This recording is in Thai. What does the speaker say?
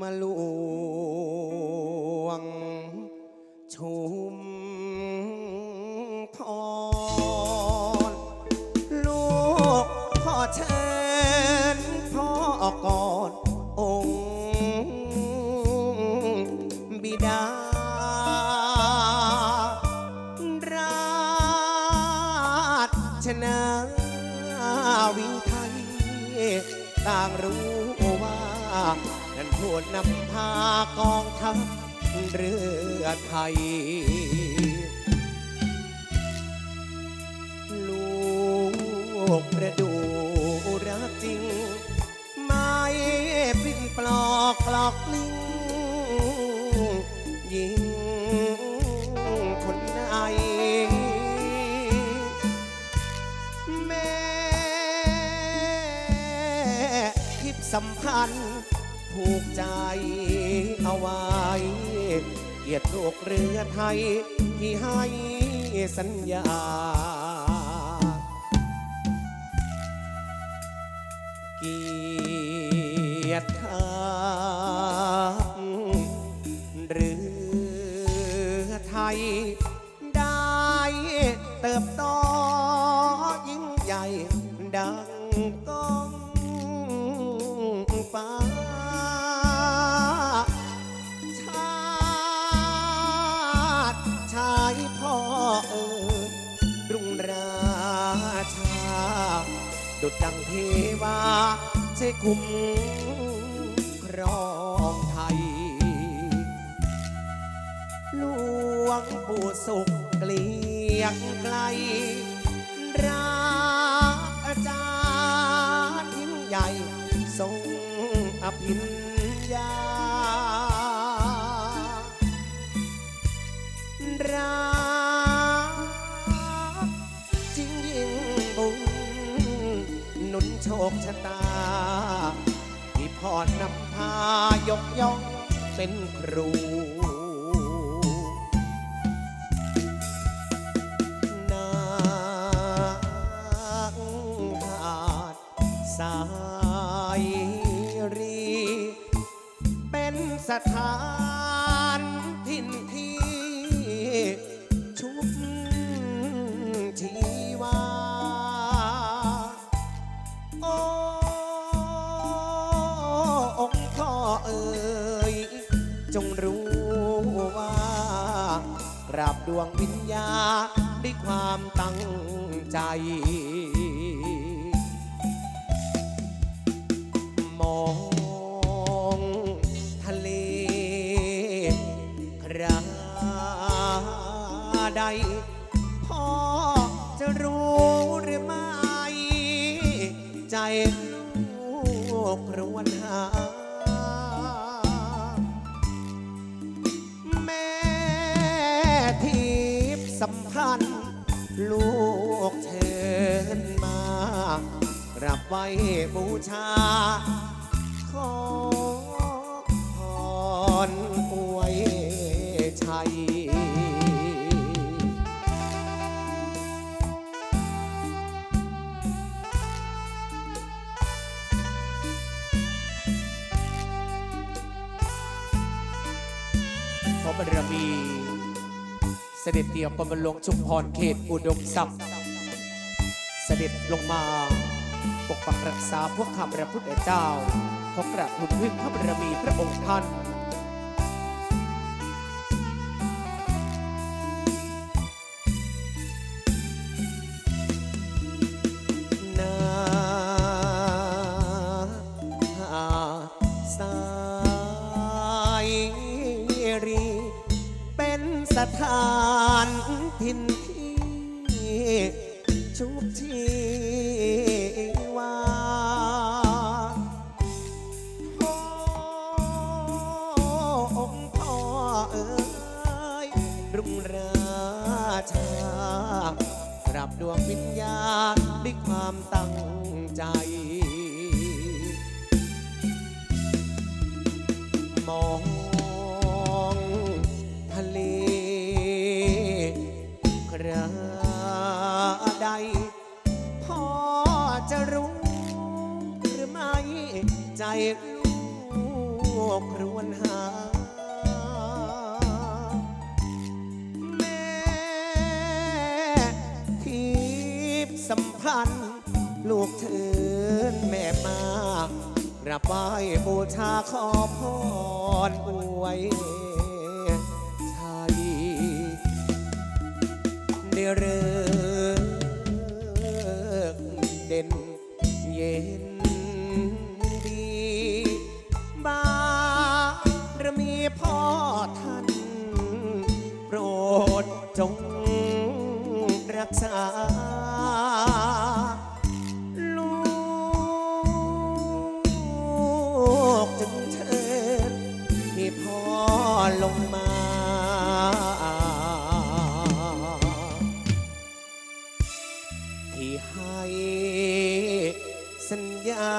มาลวง ชุมพรลูกพ่อเชิญพ่อก่อนองค์บิดาราชนาวิไทยต่างรู้ว่า นั้นควรนำพากองทัพเรือไทย ลูกประดูรักจริง ไม่ปิ้นปลอกกลอกลิงยิงคนไหนแม่คิดสัมพันธ์ ผูกใจเอาไว้ เกียรติลูกเรือไทยที่ให้สัญญาเกียรติทางเรือไทย ได้เติบโตยิ่งใหญ่ดัง พ่อเอ๋ยรุ่งราชา ดุจดังเทวาใช้คุ้มครองไทย หลวงปู่สุขเกลียงไกลราอาจารย์ยิ่งใหญ่ทรงอภิญ คชะตา ที่พ่อนำพายกย่องเป็นครู นางหาดสายรี เป็นสถาน กราบดวงวิญญาด้วยความตั้งใจ มองทะเลคราใดพ่อจะรู้หรือไม่ ใจลูกครวญหา ไว้บูชา ขอพรอวยชัยขอบารมี เสด็จเตี่ยวกรมหลวงชุมพรเขตอุดมทรัพย์เสด็จลงมา ปกปักรักษาพวกข้าพระพุทธเจ้า ขอกราบทูลพึ่งพระบารมีพระองค์ท่านนาหาสายรีเป็นสถานถิ่นที่ชุบชี ดวงวิญญาณด้วยความตั้งใจ มองทะเลคราใดพ่อจะรู้หรือไม่ใจลูกครวนหา พัน ลูกเชิญแม่มากราบไหว้บูชาขอพรอวยชัยได้เริก สัญญา